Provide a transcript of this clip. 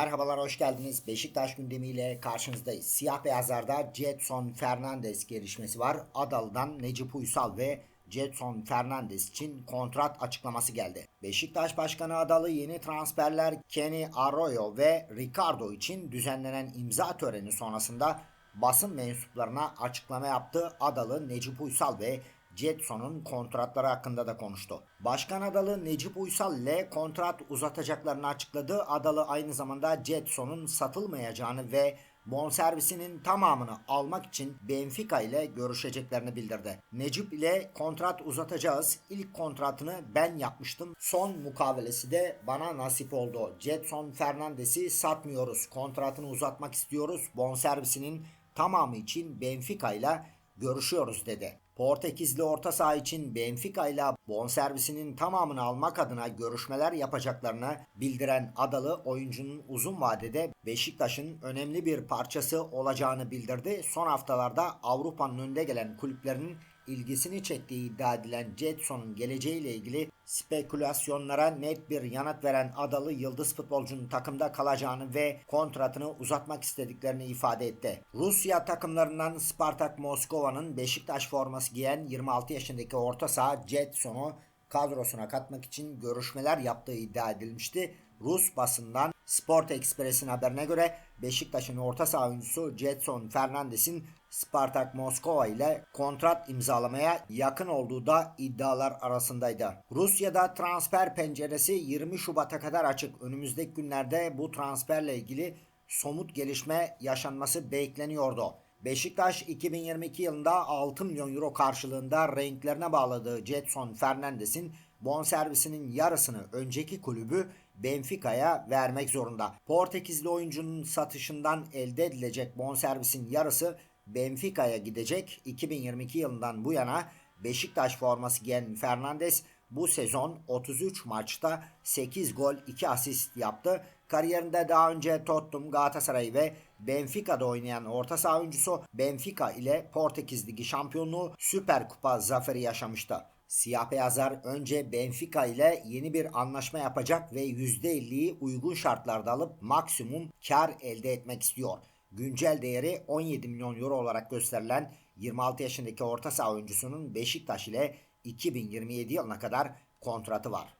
Merhabalar, hoş geldiniz. Beşiktaş gündemiyle karşınızdayız. Siyah beyazlarda Jetson Fernandes gelişmesi var. Adalı'dan Necip Uysal ve Jetson Fernandes için kontrat açıklaması geldi. Beşiktaş Başkanı Adalı yeni transferler Kenny Arroyo ve Ricardo için düzenlenen imza töreni sonrasında basın mensuplarına açıklama yaptı. Adalı Necip Uysal ve Jetson'un kontratları hakkında da konuştu. Başkan Adalı Necip Uysal ile kontrat uzatacaklarını açıkladı. Adalı aynı zamanda Jetson'un satılmayacağını ve bonservisinin tamamını almak için Benfica ile görüşeceklerini bildirdi. Necip ile kontrat uzatacağız. İlk kontratını ben yapmıştım. Son mukavelesi de bana nasip oldu. Jetson Fernandes'i satmıyoruz. Kontratını uzatmak istiyoruz. Bonservisinin tamamı için Benfica ile görüşüyoruz dedi. Portekizli orta saha için Benfica ile bonservisinin tamamını almak adına görüşmeler yapacaklarını bildiren Adalı oyuncunun uzun vadede Beşiktaş'ın önemli bir parçası olacağını bildirdi. Son haftalarda Avrupa'nın önde gelen kulüplerinin ilgisini çektiği iddia edilen Jetson'un geleceğiyle ilgili spekülasyonlara net bir yanıt veren Adalı yıldız futbolcunun takımda kalacağını ve kontratını uzatmak istediklerini ifade etti. Rusya takımlarından Spartak Moskova'nın Beşiktaş forması giyen 26 yaşındaki orta saha Jetson'u kadrosuna katmak için görüşmeler yaptığı iddia edilmişti. Rus basından Sport Express'in haberine göre Beşiktaş'ın orta saha oyuncusu Jetson Fernandes'in Spartak Moskova ile kontrat imzalamaya yakın olduğu da iddialar arasındaydı. Rusya'da transfer penceresi 20 Şubat'a kadar açık. Önümüzdeki günlerde bu transferle ilgili somut gelişme yaşanması bekleniyordu. Beşiktaş 2022 yılında 6 milyon euro karşılığında renklerine bağladığı Jetson Fernandes'in bonservisinin yarısını önceki kulübü Benfica'ya vermek zorunda. Portekizli oyuncunun satışından elde edilecek bonservisin yarısı Benfica'ya gidecek. 2022 yılından bu yana Beşiktaş forması giyen Fernandes bu sezon 33 maçta 8 gol 2 asist yaptı. Kariyerinde daha önce Tottenham, Galatasaray ve Benfica'da oynayan orta saha oyuncusu Benfica ile Portekiz Ligi şampiyonluğu Süper Kupa zaferi yaşamıştı. Siyah beyazlar önce Benfica ile yeni bir anlaşma yapacak ve %50'yi uygun şartlarda alıp maksimum kar elde etmek istiyor. Güncel değeri 17 milyon euro olarak gösterilen 26 yaşındaki orta saha oyuncusunun Beşiktaş ile 2027 yılına kadar kontratı var.